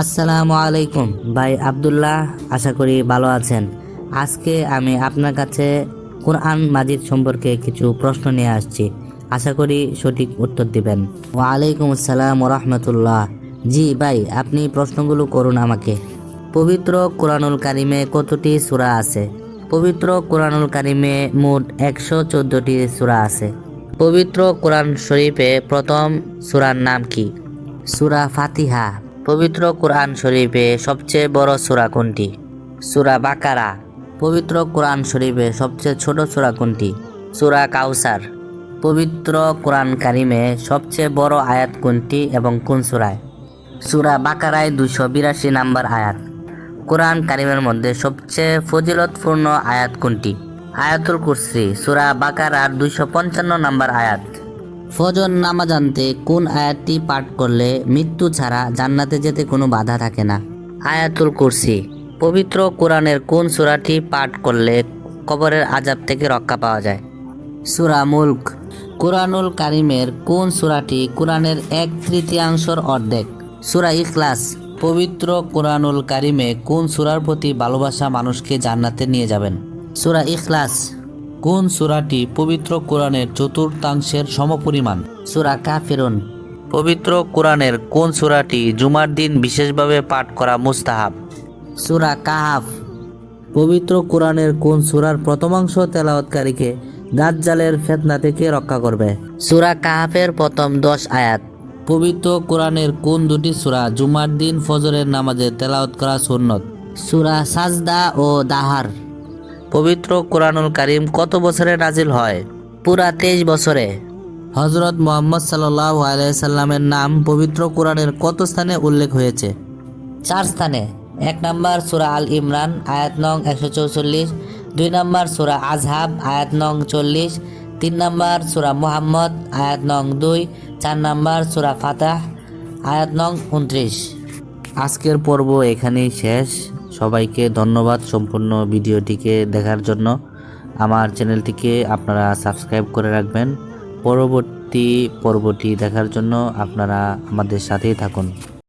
আসসালামু আলাইকুম। ভাই আব্দুল্লাহ, আশা করি ভালো আছেন। আজকে আমি আপনার কাছে কোরআন মাজিদ সম্পর্কে কিছু প্রশ্ন নিয়ে আসছি। আশা করি সঠিক উত্তর দিবেন। ওয়ালাইকুম আসসালাম রহমতুল্লাহ জি ভাই, আপনি প্রশ্নগুলো করুন আমাকে। পবিত্র কোরআনুল কারিমে কতটি সূরা আছে? পবিত্র কোরআনুল কারিমে মোট একশো চোদ্দটি সূরা আছে। পবিত্র কোরআন শরীফে প্রথম সূরার নাম কি? সূরা ফাতিহা। পবিত্র কোরআন শরীফে সবচেয়ে বড় সূরা কোনটি? সূরা বাকারা। পবিত্র কোরআন শরীফে সবচেয়ে ছোট সূরা কোনটি? সূরা কাউসার। পবিত্র কোরআন কারিমে সবচেয়ে বড় আয়াত কোনটি এবং কোন সূরায়? সূরা বাকারায় দুশো বিরাশি নাম্বার আয়াত। কোরআন কারিমের মধ্যে সবচেয়ে ফজিলতপূর্ণ আয়াত কোনটি? আয়াতুল কুরসি, সুরা বাকারার দুশো পঞ্চান্ন নাম্বার আয়াত। ফজর নামাজ আনতে কোন আয়াতটি পাঠ করলে মৃত্যু ছাড়া জান্নাতে যেতে কোনো বাধা থাকে না? আয়াতুল কুরসি। পবিত্র কোরআনের কোন সূরাটি পাঠ করলে কবরের আজাব থেকে রক্ষা পাওয়া যায়? সূরা মুলক। কোরআনুল কারিমের কোন সূরাটি কোরআনের এক তৃতীয়াংশর অর্ধেক? সূরা ইখলাস। পবিত্র কোরআনুল কারিমে কোন সূরার প্রতি ভালোবাসা মানুষকে জান্নাতে নিয়ে যাবেন? সূরা ইখলাস। কোন সূরাটি পবিত্র কোরআনের চতুর্থাংশের সমপরিমাণ? সূরা কাফিরুন। পবিত্র কোরআনের কোন সূরাটি জুমার দিন বিশেষভাবে পাঠ করা মুস্তাহাব? সূরা কাহাফ। পবিত্র কোরআনের কোন সূরার প্রথমাংশ তেলাওয়াতকারীকে দাজ্জালের ফেতনা থেকে রক্ষা করবে? সূরা কাহাফের প্রথম দশ আয়াত। পবিত্র কোরআনের কোন দুটি সূরা জুমার দিন ফজরের নামাজে তেলাওয়াত করা সুন্নত? সূরা সাজদা ও দাহার। পবিত্র কোরআনুল কারিম কত বছরে নাজিল হয়? পুরা তেইশ বছরে। হজরত মোহাম্মদ সাল্লাহ আলাইসাল্লামের নাম পবিত্র কোরআনের কত স্থানে উল্লেখ হয়েছে? চার স্থানে। এক নম্বর সুরা আল ইমরান, আয়াত নং একশো চৌচল্লিশ। দুই নম্বর সুরা আজহাব আয়াত নং চল্লিশ। তিন নম্বর সুরা মুহাম্মদ, আয়াত নং দুই। চার নম্বর সুরা ফাতাহ, আয়াত নং উনত্রিশ। আজকের পর্ব এখানেই শেষ। সবাইকে ধন্যবাদ সম্পূর্ণ ভিডিওটিকে দেখার জন্য। আমার চ্যানেলটিকে আপনারা সাবস্ক্রাইব করে রাখবেন। পরবর্তী পর্বটি দেখার জন্য আপনারা আমাদের সাথেই থাকুন।